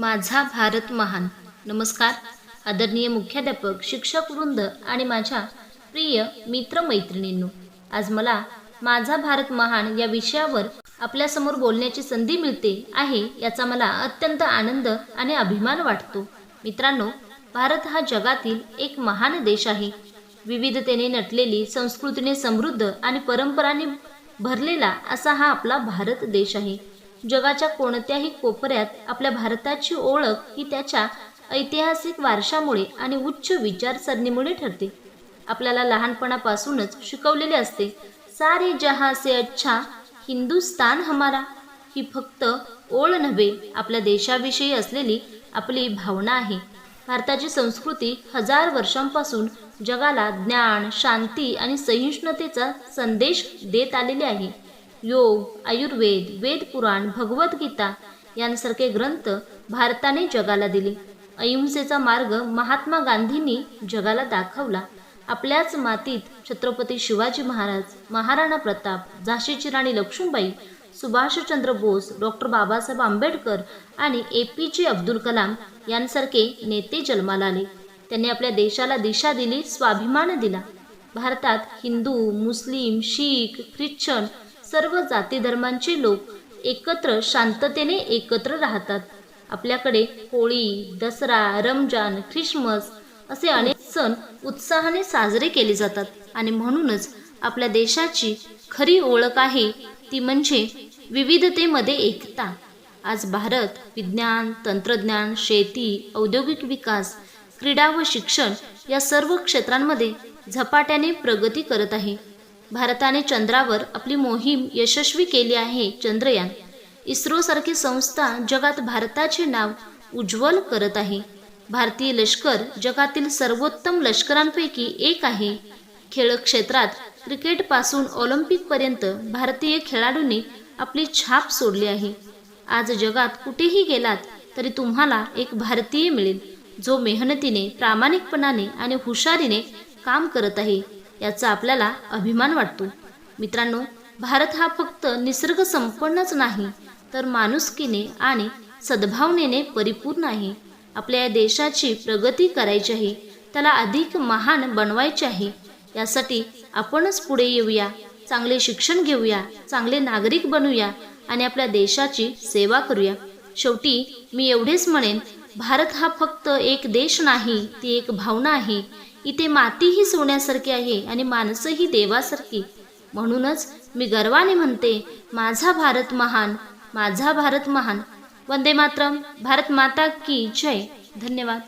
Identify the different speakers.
Speaker 1: माझा भारत महान. नमस्कार. आदरणीय मुख्याध्यापक शिक्षक वृंद आणि माझ्या प्रिय मित्रमैत्रिणींनो आज मला माझा भारत महान या विषयावर आपल्यासमोर बोलण्याची संधी मिळते आहे याचा मला अत्यंत आनंद आणि अभिमान वाटतो. मित्रांनो भारत हा जगातील एक महान देश आहे. विविधतेने नटलेली संस्कृतीने समृद्ध आणि परंपरांनी भरलेला असा हा आपला भारत देश आहे. जगाच्या कोणत्याही कोपऱ्यात आपल्या भारताची ओळख ही त्याच्या ऐतिहासिक वारशामुळे आणि उच्च विचारसरणीमुळे ठरते. आपल्याला लहानपणापासूनच शिकवलेले असते सारे जहाँ से अच्छा हिंदुस्तान हमारा. ही फक्त ओळ नव्हे आपल्या देशाविषयी असलेली आपली भावना आहे. भारताची संस्कृती हजार वर्षांपासून जगाला ज्ञान शांती आणि सहिष्णुतेचा संदेश देत आलेले आहे. योग आयुर्वेद वेद पुराण भगवद्गीता यांसारखे ग्रंथ भारताने जगाला दिले. अहिंसेचा मार्ग महात्मा गांधींनी जगाला दाखवला. आपल्याच मातीत छत्रपती शिवाजी महाराज महाराणा प्रताप झाशीची राणी लक्ष्मीबाई सुभाषचंद्र बोस डॉक्टर बाबासाहेब आंबेडकर आणि ए पी जे अब्दुल कलाम यांसारखे नेते जन्माला आले. त्यांनी आपल्या देशाला दिशा दिली स्वाभिमान दिला. भारतात हिंदू मुस्लिम शीख ख्रिश्चन सर्व जाती धर्मांचे लोक एकत्र शांततेने एकत्र राहतात. आपल्याकडे होळी दसरा रमजान ख्रिसमस असे अनेक सण उत्साहाने साजरे केले जातात आणि म्हणूनच आपल्या देशाची खरी ओळख आहे ती म्हणजे विविधतेमध्ये एकता. आज भारत विज्ञान तंत्रज्ञान शेती औद्योगिक विकास क्रीडा व शिक्षण या सर्व क्षेत्रांमध्ये झपाट्याने प्रगती करत आहे. भारताने चंद्रावर आपली मोहीम यशस्वी केली आहे चंद्रयान. इस्रोसारखी संस्था जगात भारताचे नाव उज्ज्वल करत आहे. भारतीय लष्कर जगातील सर्वोत्तम लष्करांपैकी एक आहे. खेळ क्षेत्रात क्रिकेटपासून ऑलिम्पिकपर्यंत भारतीय खेळाडूंनी आपली छाप सोडली आहे. आज जगात कुठेही गेलात तरी तुम्हाला एक भारतीय मिळेल जो मेहनतीने प्रामाणिकपणाने आणि हुशारीने काम करत आहे. याचा आपल्याला अभिमान वाटतो. मित्रांनो भारत हा फक्त निसर्ग संपन्नच नाही तर माणुसकीने आणि सद्भावनेने परिपूर्ण आहे. आपल्या या देशाची प्रगती करायची आहे त्याला अधिक महान बनवायचे आहे. यासाठी आपणच पुढे येऊया चांगले शिक्षण घेऊया चांगले नागरिक बनूया आणि आपल्या देशाची सेवा करूया. शेवटी मी एवढेच म्हणेन भारत हा फक्त एक देश नाही ती एक भावना आहे. इथे मातीही सोन्यासारखी आहे आणि माणसंही देवासारखी. म्हणूनच मी गर्वाने म्हणते माझा भारत महान माझा भारत महान. वंदे मातरम भारत माता की जय. धन्यवाद.